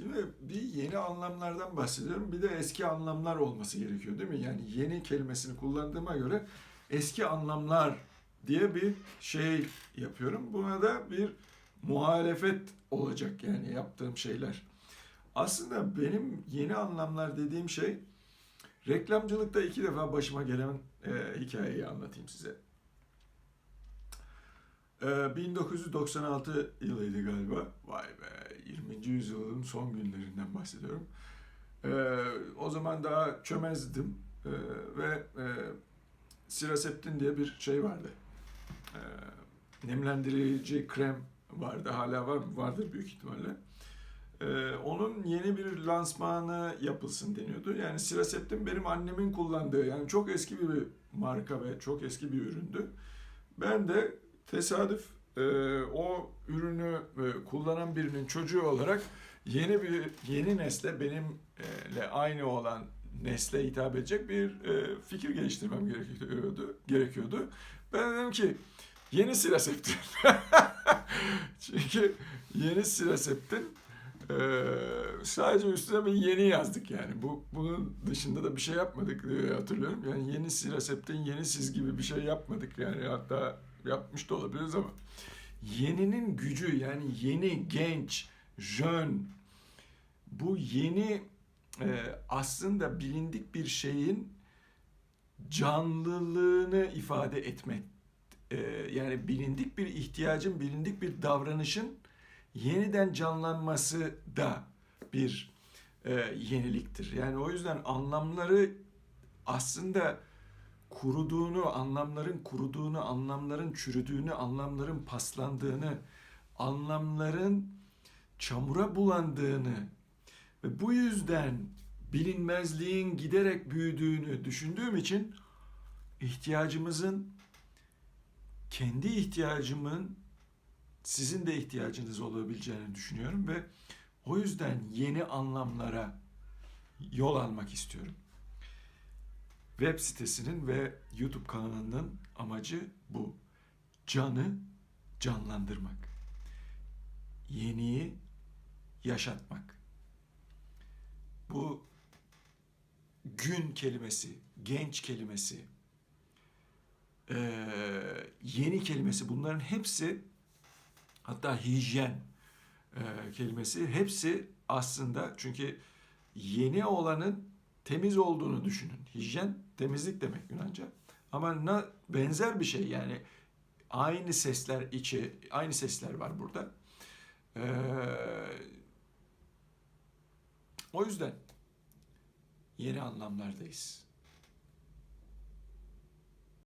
Şimdi bir yeni anlamlardan bahsediyorum. Bir de eski anlamlar olması gerekiyor değil mi? Yani yeni kelimesini kullandığıma göre eski anlamlar diye bir şey yapıyorum. Buna da bir muhalefet olacak yani yaptığım şeyler. Aslında benim yeni anlamlar dediğim şey reklamcılıkta iki defa başıma gelen e, hikayeyi anlatayım size. E, 1996 yılıydı galiba. Vay be 20. yüzyılın son günlerinden bahsediyorum. E, o zaman daha çömezdim E, ve e, Siraseptin diye bir şey vardı. E, nemlendirici krem vardı. Hala var mı? Vardır büyük ihtimalle. Ee, onun yeni bir lansmanı yapılsın deniyordu. Yani Siraseptin benim annemin kullandığı yani çok eski bir marka ve çok eski bir üründü. Ben de tesadüf e, o ürünü e, kullanan birinin çocuğu olarak yeni bir yeni nesle benimle aynı olan nesle hitap edecek bir e, fikir geliştirmem gerekiyordu. gerekiyordu. Ben dedim ki yeni Siraseptin. Çünkü yeni Siraseptin ee, sadece üstüne bir yeni yazdık yani. Bu bunun dışında da bir şey yapmadık diye hatırlıyorum. Yani yeni Siraseptin yeni siz gibi bir şey yapmadık yani. Hatta yapmış da olabiliriz ama yeninin gücü yani yeni, genç, jön bu yeni e, aslında bilindik bir şeyin canlılığını ifade etmek. E, yani bilindik bir ihtiyacın, bilindik bir davranışın yeniden canlanması da bir e, yeniliktir. Yani o yüzden anlamları aslında kuruduğunu, anlamların kuruduğunu, anlamların çürüdüğünü, anlamların paslandığını, anlamların çamura bulandığını ve bu yüzden bilinmezliğin giderek büyüdüğünü düşündüğüm için ihtiyacımızın kendi ihtiyacımın sizin de ihtiyacınız olabileceğini düşünüyorum ve o yüzden yeni anlamlara yol almak istiyorum. Web sitesinin ve YouTube kanalının amacı bu. Canı canlandırmak. Yeniyi yaşatmak. Bu gün kelimesi, genç kelimesi, yeni kelimesi bunların hepsi hatta hijyen kelimesi hepsi aslında çünkü yeni olanın temiz olduğunu düşünün. Hijyen temizlik demek Yunanca. Ama na, benzer bir şey yani aynı sesler içi aynı sesler var burada. Ee, o yüzden yeni anlamlardayız.